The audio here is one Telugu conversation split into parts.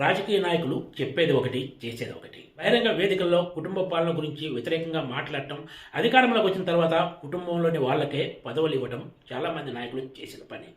రాజకీయ నాయకులు చెప్పేది ఒకటి చేసేది ఒకటి. బహిరంగ వేదికల్లో కుటుంబ పాలన గురించి వ్యతిరేకంగా మాట్లాడటం అధికారంలోకి వచ్చిన తర్వాత కుటుంబంలోని వాళ్ళకే పదవులు ఇవ్వడం చాలామంది నాయకులు చేసిన పని.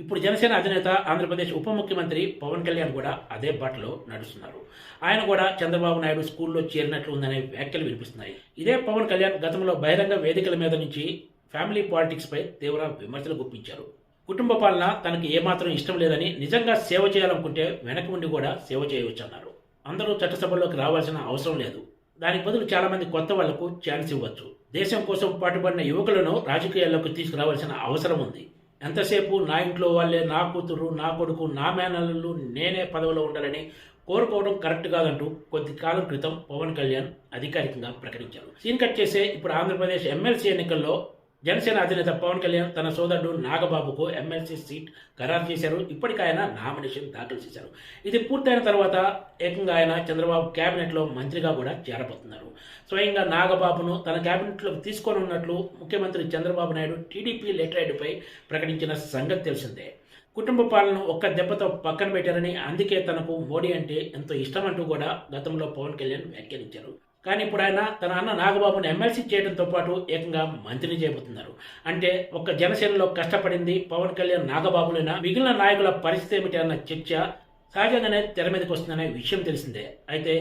ఇప్పుడు జనసేన అధినేత ఆంధ్రప్రదేశ్ ఉప ముఖ్యమంత్రి పవన్ కళ్యాణ్ కూడా అదే బాటలో నడుస్తున్నారు. ఆయన కూడా చంద్రబాబు నాయుడు స్కూల్లో చేరినట్లు ఉందనే వ్యాఖ్యలు వినిపిస్తున్నాయి. ఇదే పవన్ కళ్యాణ్ గతంలో బహిరంగ వేదికల మీద నుంచి ఫ్యామిలీ పాలిటిక్స్ పై తీవ్ర విమర్శలు గుప్పించారు. కుటుంబ పాలన తనకి ఏమాత్రం ఇష్టం లేదని నిజంగా సేవ చేయాలనుకుంటే వెనక ఉండి కూడా సేవ చేయవచ్చు అన్నారు అందరూ చట్టసభల్లోకి రావాల్సిన అవసరం లేదు. దానికి బదులు చాలామంది కొత్త వాళ్ళకు ఛాన్స్ ఇవ్వచ్చు. దేశం కోసం పాటుపడిన యువకులను రాజకీయాల్లోకి తీసుకురావాల్సిన అవసరం ఉంది. ఎంతసేపు నా ఇంట్లో వాళ్ళే నా కూతురు నా కొడుకు నా మేనల్లు నేనే పదవిలో ఉండాలని కోరుకోవడం కరెక్ట్ కాదంటూ కొద్ది కాలం క్రితం పవన్ కళ్యాణ్ అధికారికంగా ప్రకటించారు. సీన్ కట్ చేసే ఇప్పుడు ఆంధ్రప్రదేశ్ ఎమ్మెల్సీ ఎన్నికల్లో జనసేన అధినేత పవన్ కళ్యాణ్ తన సోదరుడు నాగబాబుకు ఎమ్మెల్సీ సీట్ ఖరారు చేశారు. ఇప్పటికి ఆయన నామినేషన్ దాఖలు చేశారు. ఇది పూర్తయిన తర్వాత ఏకంగా ఆయన చంద్రబాబు కేబినెట్లో మంత్రిగా కూడా చేరబోతున్నారు. స్వయంగా నాగబాబును తన కేబినెట్లోకి తీసుకొని ఉన్నట్లు ముఖ్యమంత్రి చంద్రబాబు నాయుడు టీడీపీ లెటర్ పై ప్రకటించిన సంగతి తెలిసిందే. కుటుంబ పాలన ఒక్క దెబ్బతో పక్కన పెట్టారని అందుకే తనకు మోడీ అంటే ఎంతో ఇష్టమంటూ కూడా గతంలో పవన్ కళ్యాణ్ వ్యాఖ్యానించారు. కానీ ఇప్పుడు ఆయన తన అన్న నాగబాబును ఎమ్మెల్సీ చేయడంతో పాటు ఏకంగా మంత్రిని చేయబోతున్నారు. అంటే ఒక్క జనసేనలో కష్టపడింది పవన్ కళ్యాణ్ నాగబాబులైనా మిగిలిన నాయకుల పరిస్థితి ఏమిటి అన్న చర్చ సహజంగానే తెర మీదకి వస్తుందనే విషయం తెలిసిందే. అయితే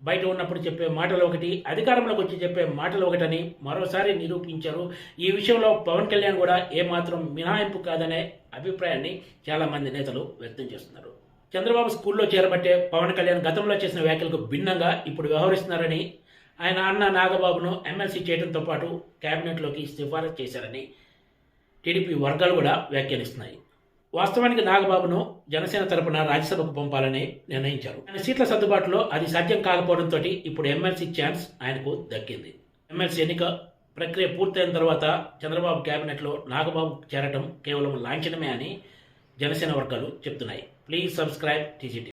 బయట ఉన్నప్పుడు చెప్పే మాటలు ఒకటి అధికారంలోకి వచ్చి చెప్పే మాటలు ఒకటని మరోసారి నిరూపించారు. ఈ విషయంలో పవన్ కళ్యాణ్ కూడా ఏమాత్రం మినహాయింపు కాదనే అభిప్రాయాన్ని చాలా మంది నేతలు వ్యక్తం చేస్తున్నారు. చంద్రబాబు స్కూల్లో చేరబట్టే పవన్ కళ్యాణ్ గతంలో చేసిన వ్యాఖ్యలకు భిన్నంగా ఇప్పుడు వ్యవహరిస్తున్నారని ఆయన అన్న నాగబాబును ఎమ్మెల్సీ చేయడంతో పాటు కేబినెట్లోకి సిఫారసు చేశారని టీడీపీ వర్గాలు కూడా వ్యాఖ్యానిస్తున్నాయి. వాస్తవానికి నాగబాబును జనసేన తరపున రాజ్యసభకు పంపాలని నిర్ణయించారు. ఆయన సీట్ల సర్దుబాటులో అది సాధ్యం కాకపోవడంతో ఇప్పుడు ఎమ్మెల్సీ ఛాన్స్ ఆయనకు దక్కింది. ఎమ్మెల్సీ ఎన్నిక ప్రక్రియ పూర్తయిన తర్వాత చంద్రబాబు కేబినెట్లో నాగబాబు చేరటం కేవలం లాంఛనమే అని జనసేన వర్గాలు చెప్తున్నాయి. Please subscribe TGT